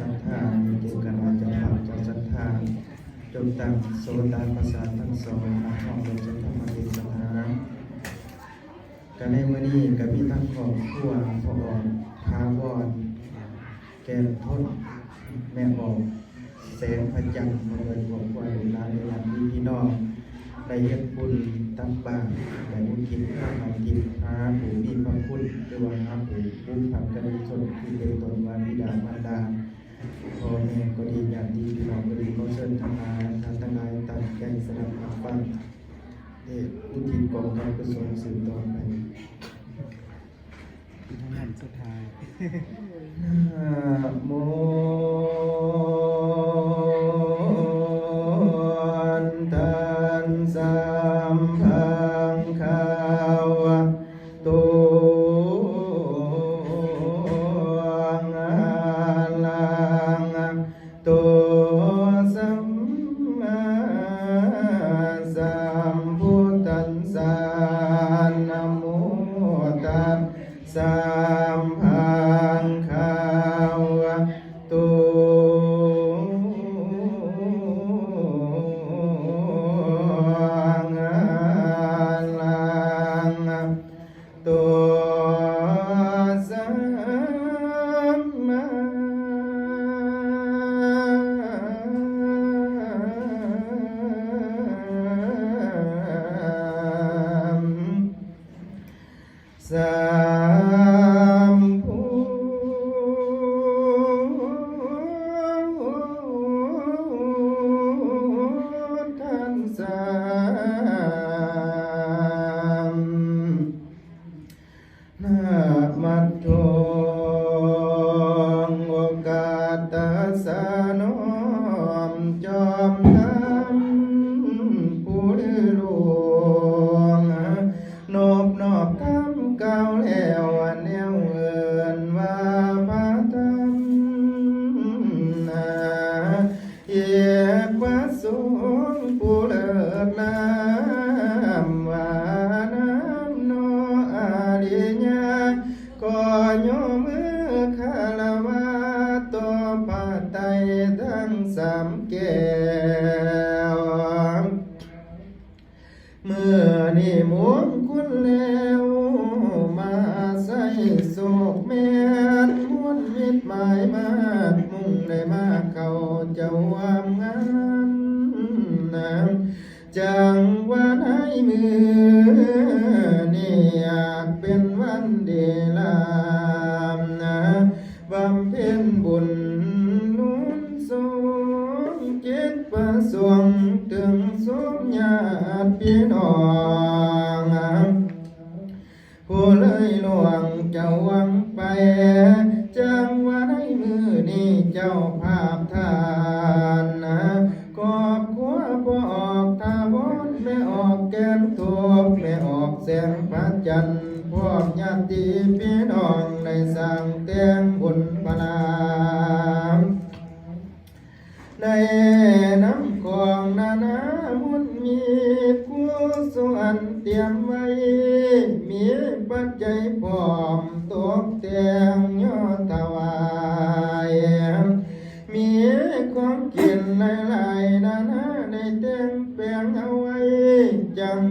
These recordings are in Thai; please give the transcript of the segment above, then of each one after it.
สัทธาในเกี่ยวกับว่าจ้าภาพเจ้าศรัทธาจงตั้งโสตาประสาทั้งสองนักท่องโดยธรรมเทศนาการในมื้อนี้ก็มีทั้งครอบครัวพ่ออ่อนพาวอนแก้มทนแม่ออกแสงพระจันทร์มาเลยครอบควลูกหลานในหลานพี่พี่น้องได้เฮ็ดบุญตักบาตรได้บุญกินข้าวหากินหาผู้มีพระคุณหรือว่าหาผู้บุญผักกันชนที่เป็นตนวาบิดามารดาพ่อแม่ก็ดีญาติพี่น้องก็ดีขอเชิญทั้งหลายท่านทั้งหลายตั้งใจสนับรับฟัง เด็กอุทิศ กองการกุศลสืบต่อไปทางนั้นสุดท้าย มัตโตโอกาตสานอมจอมทำผู้ลือหลวงนอบนอบทำเก่าแล้วอันแนวเอินว่าพระธรรมนาเยกว่าสูงผู้เลิศลำว่าน้ำนออาริยาก็โย มื อกแสงพระจันทร์พวกญาติพี่น้องในสร้างเตียงบุญพนามในน้ำของนานามุนมีกุศลเตรียมไว้ มีปัจจัยพร้อมตกแต่งยง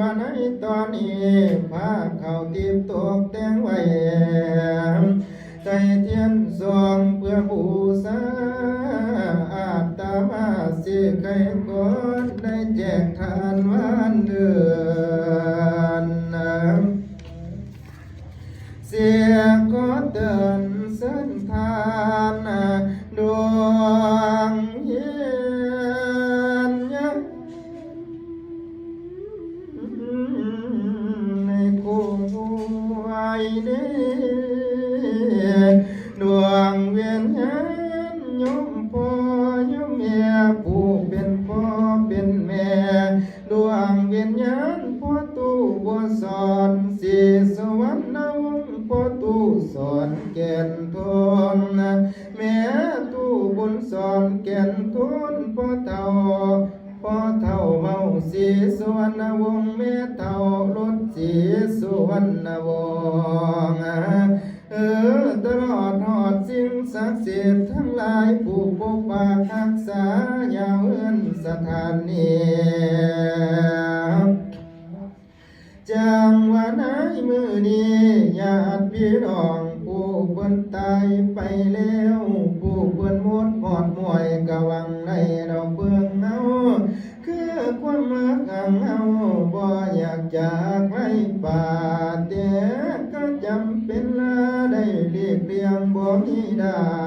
ว่าในตอนนี้พาเขาตีมตกแต่งไว้ใจเทียนสองเพื่อบูชาอาตมาสิใครก็ได้แจกทานวันเดือ เฒ่าสีสุวรรณวงศ์แม่เฒ่ารถสีสุวรรณวงศ์เออตลอดหอดสิ่งศักดิ์สิทธิ์ทั้งหลายผู้ปกปักรักษายาวเอื้อนสถานนี้จังว่าไหนมือนี้ญาติพี่น้องผู้เพิ่นตายไปแล้วผู้เพิ่นหมด บ่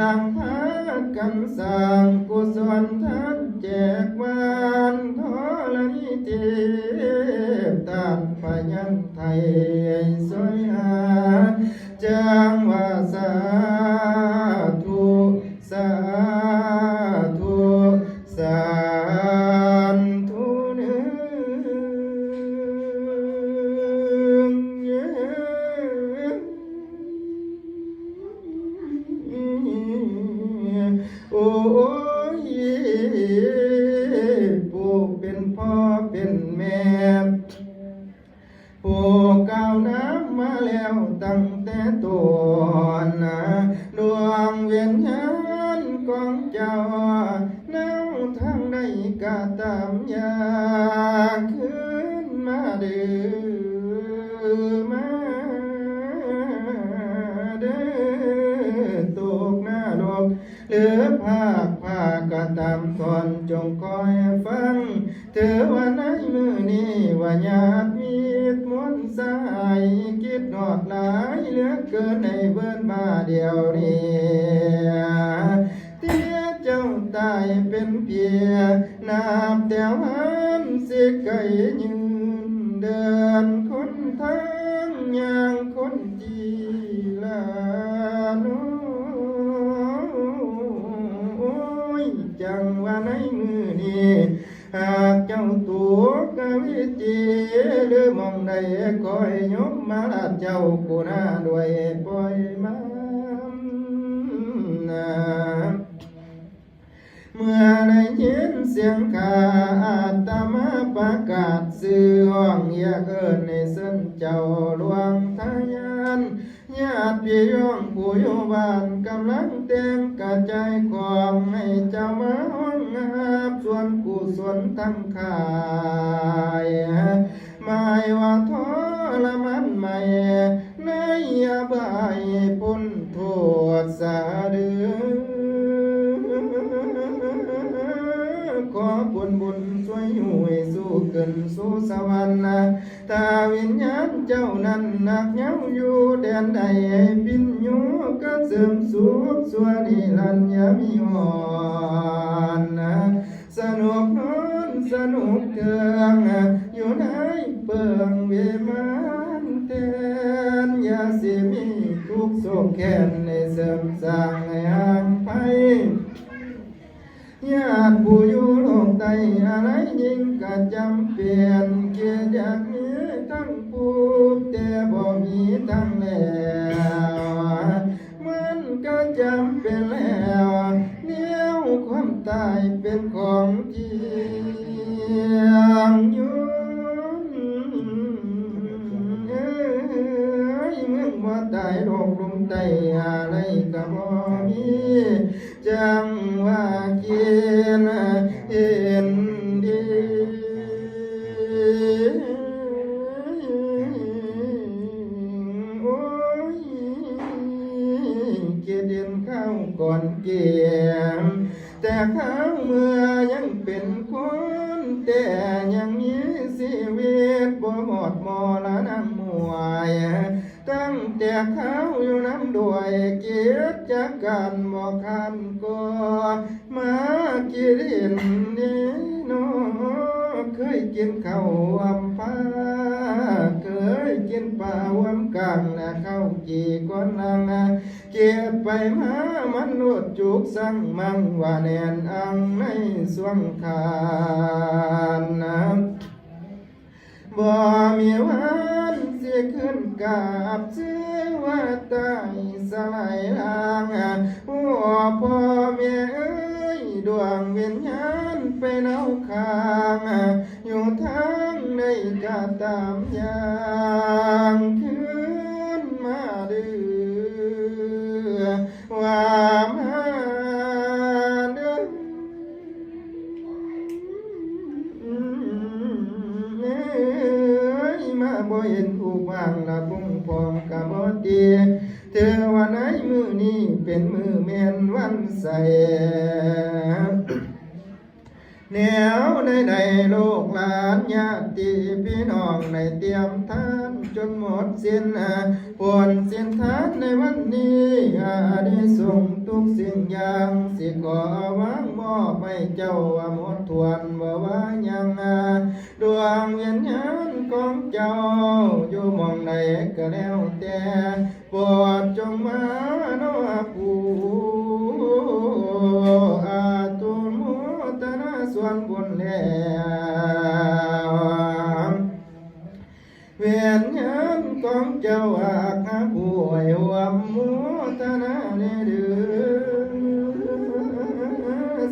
ลังพากันสร้างกุศลท่านแจกวานทอลนิเทพตามพยัญไทยสวยหาจาือภาคภาคก็ตามก่อนจงคอยฟังเธอว่าในมือนี้ว่าญาติมีมนสายคิดนอดหลายเหลือเกินในเบิ้นมาเดียวนี้ ยกมาลาดเจ้ากูนาด้วยปล่อยมานเมื่อได้ยินเสียงขาอาตมาประกาศสื่อห้องอย่าเกินในเส้นเจ้าหลวงทายานญาติพี่น้องผู้อยู่บ้านกำลังเต็มกระจายความให้เจ้ามาห้องอาบส่วนกุศลทั้งขายหมายว่าทร นั้นหนักเหนียวอยู่แดนใดบินอยู่ก็เสริมสุขส่วนนิรันยามีหอนสนุกนอนสนุกเถืองอยู่ในเปิงเวมานแทนยาสิมีทุกข์โศกแค้นในเสริมสร้างให้ห่างไปญาติผู้อยู่โลกใต้อะไรยิ่งก็จำเป็นเกียรติ เกียแต่ข้างเมื่อยังเป็นคนแต่ยังมีชีวิตบ่หมดมอละน้ำมวย ตั้งแต่เขาอยู่น้ำด้วยเกียรจากกันบ่คันก็มากิรินนี้โนเคยกินข้าวอำฟ้า กินปลาวำกังและข้าวจีก้อนนางเกียรติไปมามันนวดจุกสั่งมังว่าแนนอังในสวงคานนะบ่มีวันสิขึ้นกับชื่อว่าตายสลายลางหัวพ่อแม่เอ้ยดวงวิญญาณไปเนาข้าง แนวในในโลกหลานญาติพี่น้องในเตรียมทานจนหมดสิ้นผลสิ้นทานในวันนี้อาได้ส่งทุกสิ่งอย่างสิขอวางมอบให้เจ้าว่าหมดทวนบ่ว่ายังดวงวิญญาณของเจ้าอยู่มองใดก็แล้วแต่ปรดจงมาโนะ ส่วนบุญแล้วเวียนยามของเจ้าอาคาผู้ให้วมมุตนาเนเดือ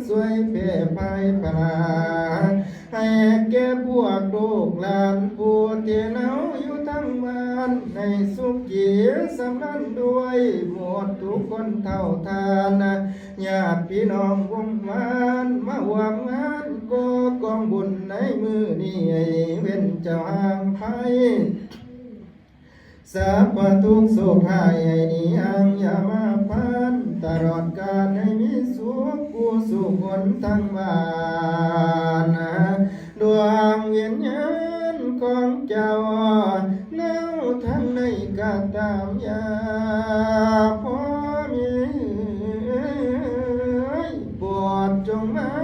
สวยเพ่ไปปราให้แก่พวกลูกหลานผู้ที่เนาอยู่ทั้งบ้านในสุขเกียรสำนันด้วยหมดทุกคนเท่าทานญาติพี่น้อง จาห่างไพสัพพทุกสุขให้นิยังอย่ามาพันตลอดกาลให้มีสุขผู้สุขคนทั้งบ้านดวงเวิญญาณของเจ้าเน่าทั้งในกาตามยาพอมีปวดจงมา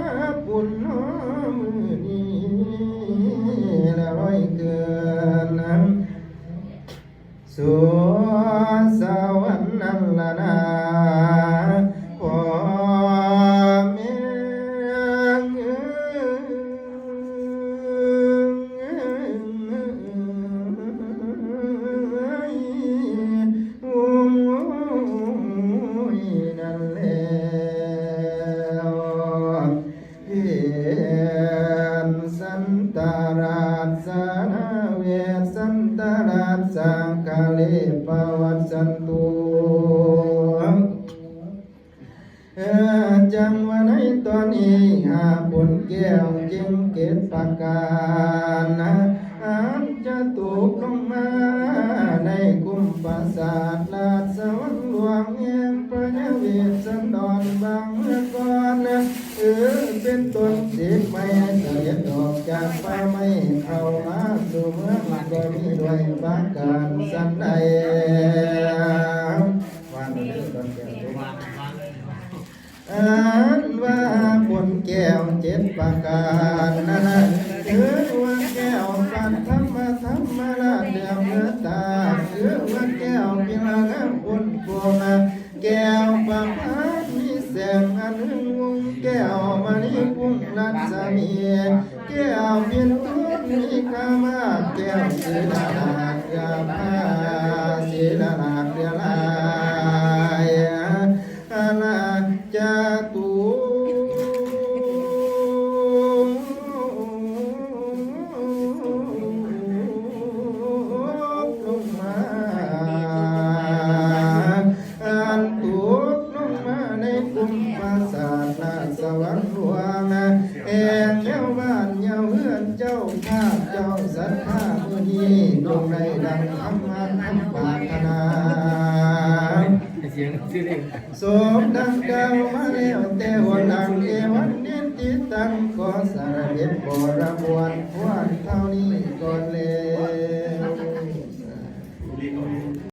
เวสสันดรบางเมื่อก่อนนะเออเป็นต้นเด็กไม่เสด็จออกจากป่าไม่เข้ามาสู่เมืองก็มีด้วยปราการสันใดวันนี้ตอนแก้วอ่านว่าผลแก้วเจ็ดประการนั่นนะคือว่าแก้วปันธรรมธรรมราชเดือมเนื้อตาคือว่าแก้วพิลางามผลพ วงพัดมีแสงอันงวงแก้วมณีพุ่งรัศมีแก้วเพียนทุกมีกามาแก้วศิลาลาดยาพาศิลาลาด